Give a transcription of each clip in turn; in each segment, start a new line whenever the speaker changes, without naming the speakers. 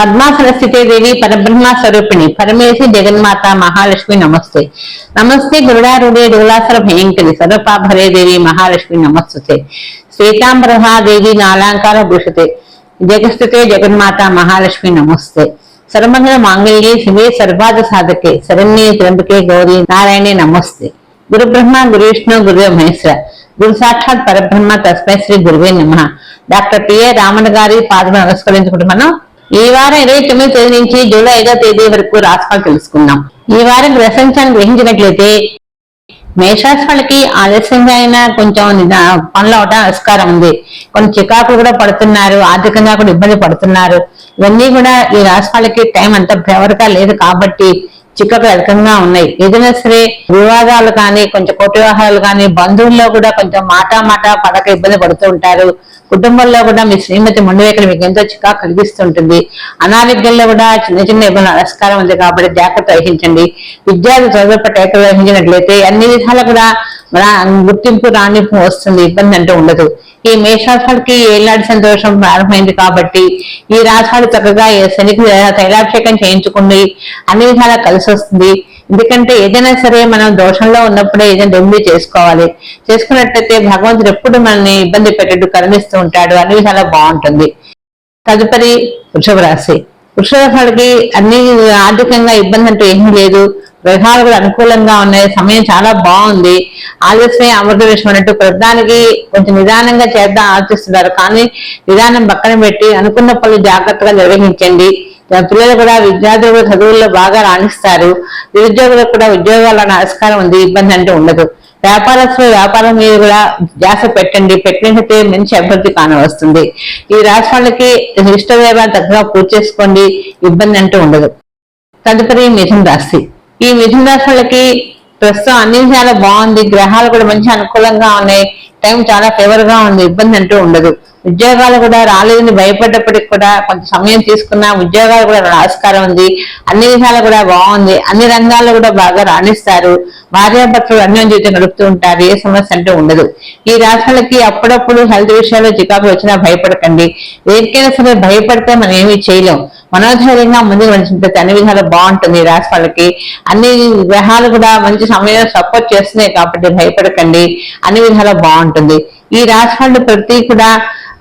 పద్మా సరస్వతీ దేవి పరబ్రహ్మ స్వరూపిణి. పరమేశి జగన్మాత మహాలక్ష్మి నమస్తే. నమస్తే గురుడారుడే డోలాసర భయంకరి సర్వపాభరే దేవి మహాలక్ష్మి నమస్తే శ్వేతాంబరహాదేవి నాలాంకార భూషతే. జగస్థితే జగన్మాత మహాలక్ష్మి నమస్తే. సర్వమంగళ మాంగళ్యే శివే సర్వాద సాధకే. శరణ్యే త్రంబకే గౌరీ నారాయణే నమస్తే. గురు బ్రహ్మ గురు విష్ణు గురువే మహేశ్వర గురు సాక్షాత్ పరబ్రహ్మ తస్మై శ్రీ గురువే నమ. డాక్టర్ పిఏ రామన్ గారి పాదం నమస్కరించుకుంటూ మనం ఈ వారం ఇరవై తొమ్మిది తేదీ నుంచి జూలై ఐదో తేదీ వరకు రాశిఫలం తెలుసుకుందాం. ఈ వారం గ్రహించాన్ని గ్రహించినట్లయితే మేషరాశి వాళ్ళకి ఆలస్యంగా అయినా కొంచెం పనులు అవడం ఆస్కారం ఉంది. కొన్ని చికాకులు కూడా పడుతున్నారు ఆర్థికంగా కూడా ఇబ్బంది పడుతున్నారు. ఇవన్నీ కూడా ఈ రాశి వాళ్ళకి టైం అంత ఫేవర్గా లేదు కాబట్టి చికాకులు అధికంగా ఉన్నాయి. ఏదైనా సరే వివాదాలు కానీ కొంచెం కోటి కానీ బంధువుల్లో కూడా కొంచెం మాట మాట పడక ఇబ్బంది పడుతూ ఉంటారు. కుటుంబంలో కూడా మీ శ్రీమతి ముందువేకలు మీకు ఎంతో చిక్కా కలిగిస్తుంటుంది. అనారోగ్యంలో కూడా చిన్న చిన్న ఇబ్బంది ఆస్కారం ఉంది కాబట్టి జాగ్రత్త వహించండి. విద్యార్థి చదువుపట్ల ఏకలు వహించినట్లయితే అన్ని విధాలు కూడా గుర్తింపు రాణింపు వస్తుంది ఇబ్బంది అంటూ ఉండదు. ఈ మేషరాశులకి ఏలాంటి సంతోషం ప్రారంభమైంది కాబట్టి ఈ రాశాలు చక్కగా ఈ శనికి తైలాభిషేకం చేయించుకుని అన్ని విధాలా కలిసి వస్తుంది. ఎందుకంటే ఏదైనా సరే మనం దోషంలో ఉన్నప్పుడే ఏదైనా రెమెడీ చేసుకోవాలి. చేసుకున్నట్లయితే భగవంతుడు ఎప్పుడు మనల్ని ఇబ్బంది పెట్టేట్టు కరుణిస్తూ ఉంటాడు అన్ని విధాలా బాగుంటుంది. తదుపరి వృషభ రాశి. వృషభ అన్ని ఆర్థికంగా ఇబ్బంది అంటూ ఏమీ లేదు. గ్రహాలు కూడా అనుకూలంగా ఉన్నాయి. సమయం చాలా బాగుంది. ఆలస్యమే అమృత విషయం అన్నట్టు ప్రధానికి కొంచెం నిదానంగా చేద్దాం ఆలోచిస్తున్నారు. కానీ నిదానం పక్కన పెట్టి అనుకున్న పనులు జాగ్రత్తగా నిర్వహించండి. పిల్లలు కూడా విద్యార్థులు చదువుల్లో బాగా రాణిస్తారు. నిరుద్యోగులకు కూడా ఉద్యోగాల ఆస్కారం ఉంది. ఇబ్బంది అంటూ ఉండదు. వ్యాపారస్తులు వ్యాపారం మీద కూడా ధ్యాస పెట్టండి. పెట్టినట్టే మంచి అభివృద్ధి కానవస్తుంది ఈ రాశి వాళ్ళకి ఇష్టదైవాన్ని తగ్గగా పూజ చేసుకోండి. ఇబ్బంది అంటూ ఉండదు. తదుపరి మిథున రాశి. ఈ మిథున రాశి వాళ్ళకి ప్రస్తుతం అన్ని విషయాలు బాగుంది. గ్రహాలు కూడా మంచి అనుకూలంగా ఉన్నాయి. టైం చాలా ఫేవర్గా ఉంది. ఇబ్బంది అంటూ ఉండదు. ఉద్యోగాలు కూడా రాలేదని భయపడ్డప్పటికి కూడా కొంత సమయం తీసుకున్న ఉద్యోగాలు కూడా ఆస్కారం ఉంది. అన్ని విధాలు కూడా బాగుంది. అన్ని రంగాల్లో కూడా బాగా రాణిస్తారు. భార్యాభర్తలు అన్యం జీవితం గడుపుతూ ఉంటారు. ఏ సమస్య అంటూ ఉండదు. ఈ రాష్ట్రాలకి అప్పుడప్పుడు హెల్త్ విషయాల్లో చికాకులు వచ్చినా భయపడకండి. దేనికైనా సరే భయపడితే మనం ఏమీ చేయలేం. మనోధైర్యంగా ముందుకు నడిచినట్లయితే అన్ని విధాలు బాగుంటుంది ఈ అన్ని గ్రహాలు కూడా మంచి సమయం సపోర్ట్ చేస్తున్నాయి కాబట్టి భయపడకండి. అన్ని విధాలు బాగుంటుంది. ఈ రాష్ట్రాలు ప్రతి కూడా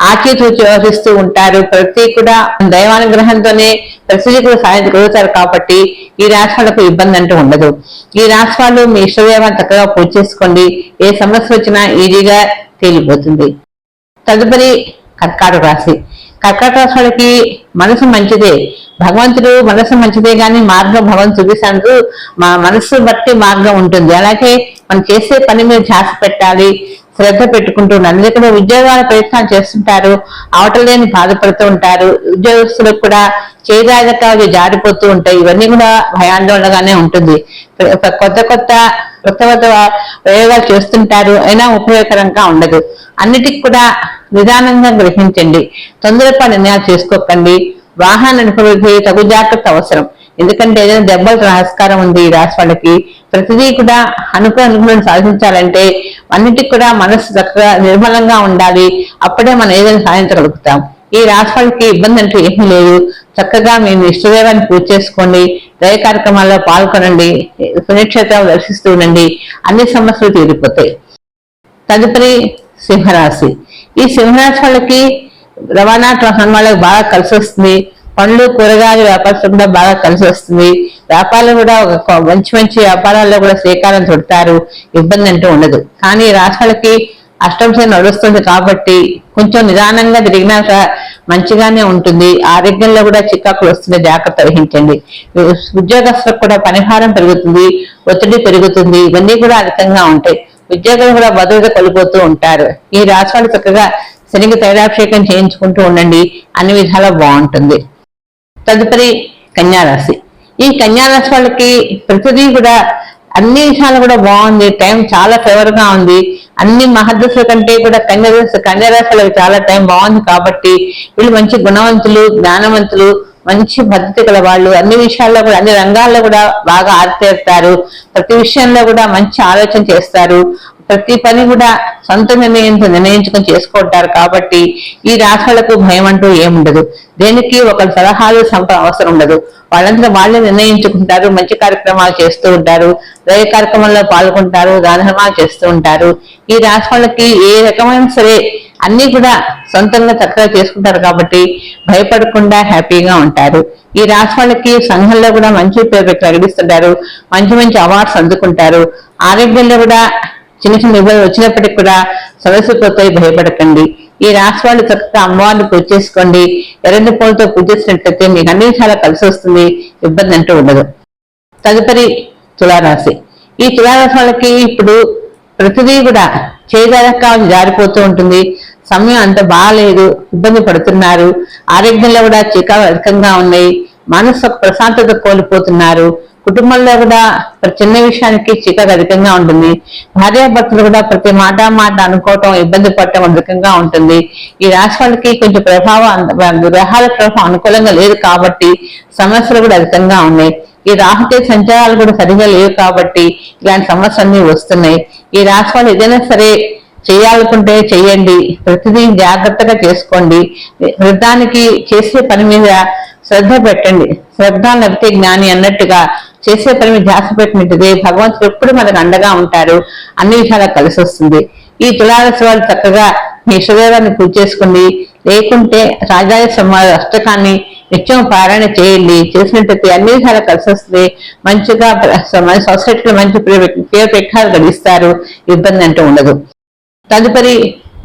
ఆచితూచి వ్యవహరిస్తూ ఉంటారు. ప్రతి కూడా దైవానుగ్రహంతోనే ప్రతిదీ కూడా సాధించగలుగుతారు కాబట్టి ఈ రాశి వాళ్ళకు ఇబ్బంది అంటూ ఉండదు. ఈ రాశి వాళ్ళు మీ ఇష్టదేవాన్ని చక్కగా పూజ చేసుకోండి. ఏ సమస్య వచ్చినా ఈజీగా తేలిపోతుంది. తదుపరి కర్కాటక రాశి. కర్కాటక రాశి వాళ్ళకి మనసు మంచిదే. భగవంతుడు మనసు మంచిదే కానీ మార్గం భగవంతుడు చూపిస్తాడు మా మనసు బట్టి మార్గం ఉంటుంది. అలాగే మనం చేసే పని మీద ధ్యాస పెట్టాలి. శ్రద్ధ పెట్టుకుంటూ ఎందుకంటే ఉద్యోగాల ప్రయత్నాలు చేస్తుంటారు అవటలేని బాధపడుతూ ఉంటారు ఉద్యోగస్తులకు కూడా చేదాదకాలు జారిపోతూ ఉంటాయి. ఇవన్నీ కూడా భయాందోళనగానే ఉంటుంది. కొత్త కొత్త కొత్త కొత్త ప్రయోగాలు చేస్తుంటారు. అయినా ఉపయోగకరంగా ఉండదు. అన్నిటికి కూడా నిదానంగా గ్రహించండి. తొందరపడి నిర్ణయాలు చేసుకోకండి. వాహన నడిపే తగు జాగ్రత్త అవసరం. ఎందుకంటే ఏదైనా దెబ్బలు రాస్కారం ఉంది ఈ రాశి వాళ్ళకి ప్రతిదీ కూడా అనుకున్న అనుకున్న సాధించాలంటే అన్నిటికి కూడా మనసు చక్కగా నిర్మలంగా ఉండాలి. అప్పుడే మనం ఏదైనా సాధించగలుగుతాం ఈ రాశి వాళ్ళకి ఇబ్బంది అంటూ ఏమీ లేదు. చక్కగా మేము ఇష్టదేవాన్ని పూజ చేసుకోండి. దయ కార్యక్రమాల్లో పాల్గొనండి. పుణ్యక్షేత్రాలు దర్శిస్తూ ఉండండి. అన్ని సమస్యలు తీరిపోతాయి. తదుపరి సింహరాశి. ఈ సింహరాశి వాళ్ళకి రవాణా వాహనం వాళ్ళకి బాగా కలిసి వస్తుంది. పండ్లు కూరగాయల వ్యాపారస్తులు కూడా బాగా కలిసి వస్తుంది. వ్యాపారాలు కూడా ఒక మంచి మంచి వ్యాపారాల్లో కూడా శ్రీకారం చుడతారు. ఇబ్బంది అంటూ ఉండదు. కానీ రాష్ట్రాలకి అష్టంశ నడుస్తుంది కాబట్టి కొంచెం నిదానంగా తిరిగినాక మంచిగానే ఉంటుంది. ఆరోగ్యంలో కూడా చికాకులు వస్తుంది జాగ్రత్త వహించండి. ఉద్యోగస్తులకు కూడా పనిభారం పెరుగుతుంది. ఒత్తిడి పెరుగుతుంది. ఇవన్నీ కూడా అధికంగా ఉంటాయి. ఉద్యోగులు కూడా భద్రత కోల్పోతూ ఉంటారు. ఈ రాష్ట్రాలు చక్కగా శనికి తైలాభిషేకం చేయించుకుంటూ ఉండండి. అన్ని విధాలా బాగుంటుంది. తదుపరి కన్యారాశి. ఈ కన్యారాశి వాళ్ళకి ప్రతిదీ కూడా అన్ని విషయాలు కూడా బాగుంది టైం చాలా ఫేవర్గా ఉంది. అన్ని మహదశల కంటే కూడా కన్యారాశి కన్యారాశులకు చాలా టైం బాగుంది కాబట్టి వీళ్ళు మంచి గుణవంతులు జ్ఞానవంతులు మంచి పద్ధతి గల వాళ్ళు. అన్ని విషయాల్లో కూడా అన్ని రంగాల్లో కూడా బాగా ఆరితేరుతారు. ప్రతి విషయంలో కూడా మంచి ఆలోచన చేస్తారు. ప్రతి పని కూడా సొంత నిర్ణయంతో నిర్ణయించుకొని చేసుకుంటారు కాబట్టి ఈ రాష్ట్రాలకు భయం అంటూ ఏముండదు దేనికి ఒక సలహాలు సంప అవసరం ఉండదు. వాళ్ళంతా వాళ్ళే నిర్ణయించుకుంటారు మంచి కార్యక్రమాలు చేస్తూ ఉంటారు దయ కార్యక్రమంలో పాల్గొంటారు దానధర్మాలు చేస్తూ ఉంటారు. ఈ రాష్ట్రాలకి ఏ రకమైన సరే అన్ని కూడా సొంతంగా చక్కగా చేసుకుంటారు కాబట్టి భయపడకుండా హ్యాపీగా ఉంటారు. ఈ రాష్ట్రాలకి సంఘంలో కూడా మంచి పేరు ప్రకటిస్తుంటారు మంచి మంచి అవార్డ్స్ అందుకుంటారు. ఆరోగ్యంలో కూడా చిన్న చిన్న ఇబ్బందులు వచ్చినప్పటికి కూడా సమస్య భయపడకండి. ఈ రాష్ట్రాలు చక్కగా అమ్మవారిని పూజ చేసుకోండి. ఎర్రని పూలతో పూజ చేసినట్లయితే మీకు అన్ని చాలా కలిసి వస్తుంది. ఇబ్బంది అంటూ ఉండదు. తదుపరి తులారాశి. ఈ తులారాశి వాళ్ళకి ఇప్పుడు ప్రతిదీ కూడా చేయగలక జారిపోతూ ఉంటుంది. సమయం అంత బాగాలేదు. ఇబ్బంది పడుతున్నారు. ఆరోగ్యంలో కూడా చికాకు అధికంగా ఉన్నాయి. మనసు ప్రశాంతత కోల్పోతున్నారు. కుటుంబంలో కూడా ప్రతి చిన్న విషయానికి చికాకు అధికంగా ఉంటుంది. భార్యాభర్తలు కూడా ప్రతి మాట మాట అనుకోవటం ఇబ్బంది పడటం అధికంగా ఉంటుంది. ఈ రాశి వాళ్ళకి కొంచెం ప్రభావం గ్రహాల ప్రభావం అనుకూలంగా లేదు కాబట్టి సమస్యలు కూడా అధికంగా ఉన్నాయి. ఈ రాహుకే సంచారాలు కూడా సరిగా లేవు కాబట్టి ఇలాంటి సమస్యలన్నీ వస్తున్నాయి. ఈ రాశి వాళ్ళు ఏదైనా సరే చేయాలనుకుంటే చేయండి. ప్రతిదీ జాగ్రత్తగా చేసుకోండి. వృద్ధానికి చేసే పని మీద శ్రద్ధ పెట్టండి. శ్రద్ధ లేకపోతే జ్ఞాని అన్నట్టుగా చేసే పని మీద ధ్యాస పెట్టినట్టుదే. భగవంతుడు ఎప్పుడు మనకు అండగా ఉంటారు అన్ని విషయాలు కలిసి వస్తుంది. ఈ తులారసి వాళ్ళు చక్కగా మీ ఇష్టదేవాన్ని పూజ చేసుకుని లేకుంటే రాజాయ సమాజ అష్టకాన్ని నిత్యం పారాయణ చేయండి. చేసినట్టయితే అన్ని విధాలు కలిసి వస్తుంది. మంచిగా సొసైటీలో మంచి పేరు పేరు పెట్టాలు గడిస్తారు. ఇబ్బంది అంటూ ఉండదు. తదుపరి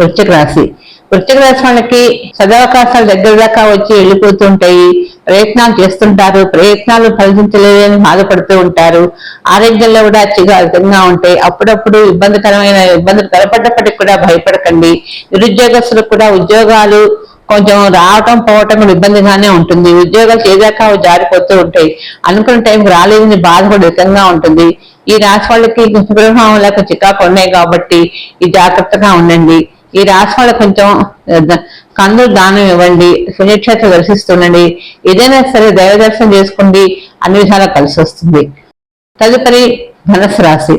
వృశ్చిక రాశి. వృశ్చిక రాశి వాళ్ళకి సదవకాశాలు దగ్గర దాకా వచ్చి వెళ్ళిపోతుంటాయి. ప్రయత్నాలు చేస్తుంటారు. ప్రయత్నాలు ఫలించలేదని బాధపడుతూ ఉంటారు. ఆరోగ్యంలో కూడా అత్యధికంగా అధికంగా ఉంటాయి. అప్పుడప్పుడు ఇబ్బందికరమైన ఇబ్బందులు తలపడ్డప్పటికి కూడా భయపడకండి. నిరుద్యోగస్తులకు కూడా ఉద్యోగాలు కొంచెం రావటం పోవటం కూడా ఇబ్బందిగానే ఉంటుంది. ఉద్యోగాలు చేదాకా అవి జారిపోతూ ఉంటాయి. అనుకున్న టైంకి రాలేదని బాధ కూడా అధికంగా ఉంటుంది. ఈ రాశి వాళ్ళకి శుభ్రభావంలో చికాకు ఉన్నాయి కాబట్టి ఈ జాగ్రత్తగా ఉండండి. ఈ రాశి వాళ్ళ కొంచెం కందులు దానం ఇవ్వండి పుణ్యక్షేత్రం దర్శిస్తుండండి. ఏదైనా సరే దైవ దర్శనం చేసుకోండి అన్ని విధాలా కలిసి వస్తుంది. తదుపరి ధనస్సు రాశి.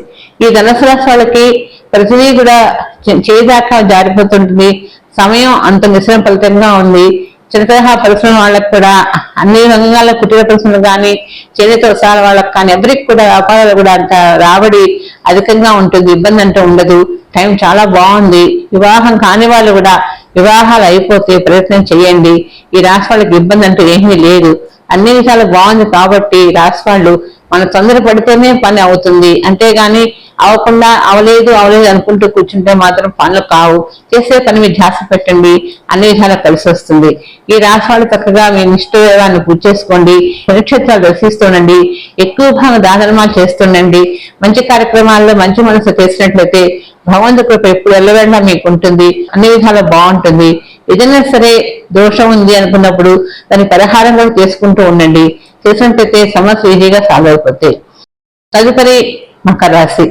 ఈ ధనస్సు రాశి వాళ్ళకి ప్రతిదీ కూడా చే- చేదాకా జారిపోతుంటుంది. సమయం అంత మిశ్రమ ఫలితంగా ఉంది. చిన్నతరహా పరిశ్రమ వాళ్ళకి కూడా అన్ని రంగాల కుటీర పరిశ్రమలు కానీ చేనేత వస్త్రాల వాళ్ళకి కానీ ఎవరికి కూడా వ్యాపారాలు కూడా అంత రాబడి అధికంగా ఉంటుంది ఇబ్బంది అంటూ ఉండదు. టైం చాలా బాగుంది. వివాహం కాని వాళ్ళు కూడా వివాహాలు అయిపోతే ప్రయత్నం చేయండి. ఈ రాష్ట్రాలకు వాళ్ళకి ఇబ్బంది అంటూ ఏమీ లేదు. అన్ని విషయాలు బాగుంది కాబట్టి ఈ వాళ్ళు మన తొందర పడితేనే పని అవుతుంది. అంతేగాని అవ్వకుండా అవలేదు అవలేదు అనుకుంటూ కూర్చుంటే మాత్రం పనులు కావు. చేసే పని మీద ధ్యాస పెట్టండి. అన్ని విధాలు కలిసి వస్తుంది. ఈ రాశి చక్కగా మీ నిష్ఠాన్ని పూజ చేసుకోండి. నక్షత్రాలు దర్శిస్తుండండి. ఎక్కువ భాగం దానధర్మాలు చేస్తుండండి. మంచి కార్యక్రమాల్లో మంచి మనసు చేసినట్లయితే భగవంతు కృప ఎప్పుడు వెళ్ళవేళ మీకు ఉంటుంది. అన్ని విధాలు బాగుంటుంది. ఏదైనా సరే దోషం ఉంది అనుకున్నప్పుడు దాని పరిహారం కూడా చేసుకుంటూ ఉండండి. చేసినట్లయితే సమస్య ఈజీగా సాల్వ్ అయిపోతాయి తదుపరి మకర రాశి.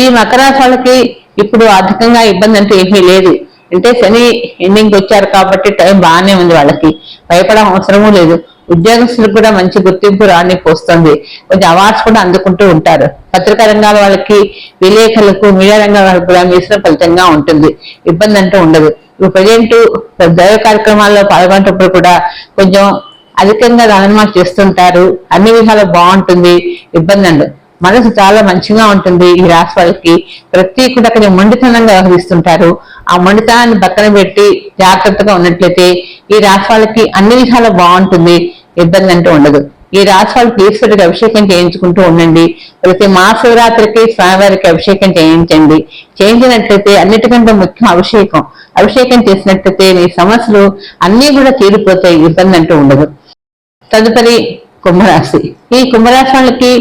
ఈ మకర రాశి వాళ్ళకి ఇప్పుడు ఆర్థికంగా ఇబ్బంది అంటే ఏమీ లేదు. అంటే శని ఎండింగ్ వచ్చారు కాబట్టి టైం బాగానే ఉంది వాళ్ళకి. భయపడే అవసరమూ లేదు. ఉద్యోగస్తులకు కూడా మంచి గుర్తింపు రాని పోస్తుంది. కొంచెం అవార్డ్స్ కూడా అందుకుంటూ ఉంటారు. పత్రికా రంగాల వాళ్ళకి విలేకరులకు మీడియా రంగాల వాళ్ళకి కూడా మిశ్రమ ఫలితంగా ఉంటుంది. ఇబ్బంది అంటూ ఉండదు. ఇప్పుడు ప్రజెంట్ దైవ కార్యక్రమాల్లో పాల్గొనేటప్పుడు కూడా కొంచెం అధికంగా దానమాలు చేస్తుంటారు. అన్ని విధాలు బాగుంటుంది. ఇబ్బంది అండి మనసు చాలా మంచిగా ఉంటుంది ఈ రాశి వాళ్ళకి. ప్రతి కూడా కొంచెం మొండితనంగా వ్యవహరిస్తుంటారు. ఆ మొండితనాన్ని పక్కన పెట్టి జాగ్రత్తగా ఉన్నట్లయితే ఈ రాశి వాళ్ళకి అన్ని విధాలు బాగుంటుంది. ఇబ్బంది అంటూ ఉండదు. ఈ రాశి వాళ్ళకి ఈశ్వరుడికి అభిషేకం చేయించుకుంటూ ఉండండి. ప్రతి మహాశివరాత్రికి స్వామివారికి అభిషేకం చేయించండి. చేయించినట్లయితే అన్నిటికంటే ముఖ్యం అభిషేకం. అభిషేకం చేసినట్లయితే మీ సమస్యలు అన్నీ కూడా తీరిపోతాయి ఇబ్బంది అంటూ ఉండదు. తదుపరి కుంభరాశి. ఈ కుంభరాశి వాళ్ళకి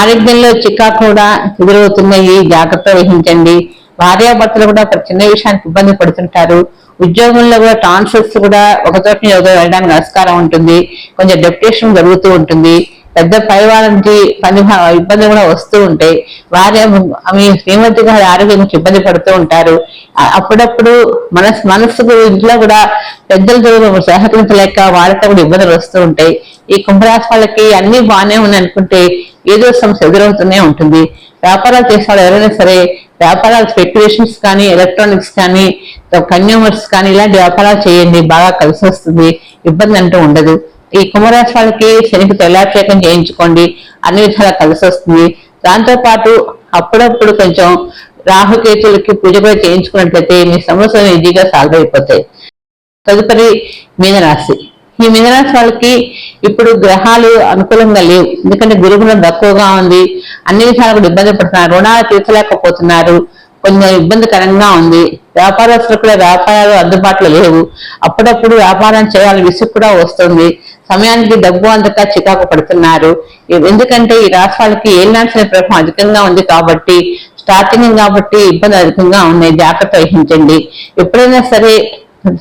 ఆరోగ్యంలో చిక్కా కూడా ఎదురవుతున్నాయి. జాగ్రత్త వహించండి. భార్యాభర్తలు కూడా ప్రతి చిన్న విషయానికి ఇబ్బంది పడుతుంటారు. ఉద్యోగంలో కూడా ట్రాన్స్ఫర్స్ కూడా ఒక చోట వెళ్ళడానికి నమస్కారం ఉంటుంది. కొంచెం డెప్యుటేషన్ జరుగుతూ ఉంటుంది. పెద్ద పైవాళ్ళ నుంచి పని ఇబ్బంది కూడా వస్తూ ఉంటాయి. వారి మీ శ్రీమతి గారి ఆరోగ్యం ఇబ్బంది పడుతూ ఉంటారు. అప్పుడప్పుడు మనసు మనసుకు ఇంట్లో కూడా పెద్దలతో సహకరించలేక వాళ్ళతో కూడా ఇబ్బందులు వస్తూ ఉంటాయి. ఈ కుంభరాశి వాళ్ళకి అన్ని బాగానే ఉన్నాయి అనుకుంటే ఏదో సమస్య ఎదురవుతూనే ఉంటుంది. వ్యాపారాలు చేసే వాళ్ళు ఎవరైనా సరే వ్యాపారాలు స్పెక్యులేషన్స్ కానీ ఎలక్ట్రానిక్స్ కానీ కన్యూమర్స్ కానీ ఇలాంటి వ్యాపారాలు చేయండి. బాగా కలిసి వస్తుంది. ఇబ్బంది అంటూ ఉండదు. ఈ కుంభరాశి వాళ్ళకి శనికి తొలాభిషేకం చేయించుకోండి. అన్ని విధాలా కలిసి వస్తుంది. దాంతో పాటు అప్పుడప్పుడు కొంచెం రాహుకేతులకి పూజ కూడా చేయించుకున్నట్లయితే మీ సమస్యలు ఈజీగా సాల్వ్ అయిపోతాయి. తదుపరి మీనరాశి. ఈ మీనరాశి వాళ్ళకి ఇప్పుడు గ్రహాలు అనుకూలంగా లేవు. ఎందుకంటే గురుగుణం తక్కువగా ఉంది. అన్ని విషయాలు కూడా ఇబ్బంది పడుతున్నారు. రుణాలు తీర్చలేకపోతున్నారు. కొంచెం ఇబ్బందికరంగా ఉంది. వ్యాపారస్తులు కూడా వ్యాపారాలు అందుబాటులో లేవు. అప్పుడప్పుడు వ్యాపారం చేయాలని విసుగు కూడా వస్తుంది. సమయానికి డబ్బు అందక చికాకు పడుతున్నారు. ఎందుకంటే ఈ రాష్ట్రాలకి వాళ్ళకి ఏలినాల్సిన ప్రభావం అధికంగా ఉంది కాబట్టి స్టార్టింగ్ కాబట్టి ఇబ్బంది అధికంగా ఉన్నాయి. జాగ్రత్త వహించండి. ఎప్పుడైనా సరే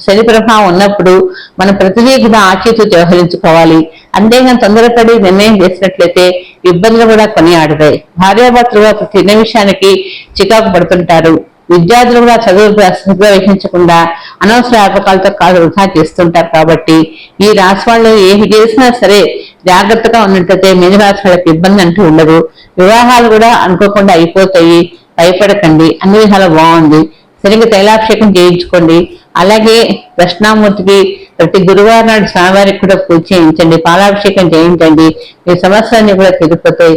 శని ప్రభావం ఉన్నప్పుడు మనం ప్రతిదీ కూడా ఆచితూ వ్యవహరించుకోవాలి. అంతేగాని తొందరపడి నిర్ణయం చేసినట్లయితే ఇబ్బందులు కూడా కొనియాడతాయి భార్యాభర్తలుగా ప్రతి చిన్న విషయానికి చికాకు పడుతుంటారు. విద్యార్థులు కూడా చదువు శ్రద్ధ వహించకుండా అనవసర ఆపకాలతో కాదు వృధా చేస్తుంటారు కాబట్టి ఈ రాశి వాళ్ళు ఏమి చేసినా సరే జాగ్రత్తగా ఉన్నట్లయితే మీద రాశి వాళ్ళకి ఇబ్బంది అంటూ ఉండదు. వివాహాలు కూడా అనుకోకుండా అయిపోతాయి. భయపడకండి. అన్ని విధాలు బాగుంది. సరిగ్గా తైలాభిషేకం చేయించుకోండి. అలాగే దక్షిణామూర్తికి ప్రతి గురువారం నాడు స్వామివారికి కూడా పూజ చేయించండి పాలాభిషేకం చేయించండి. మీ సమస్యలన్నీ కూడా తిరిగిపోతే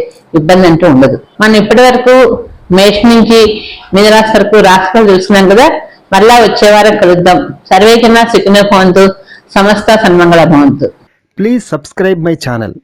ఇబ్బంది అంటూ ఉండదు. మనం ఇప్పటి వరకు మేష నుంచి మిథరాశి వరకు రాష్ట్రాలు తెలుసుకున్నాం కదా మళ్ళా వచ్చే వారం కలుద్దాం. సర్వే కన్నా సుఖమే భవంతు సమస్త సన్మంగళ భవంతు.
Please subscribe my channel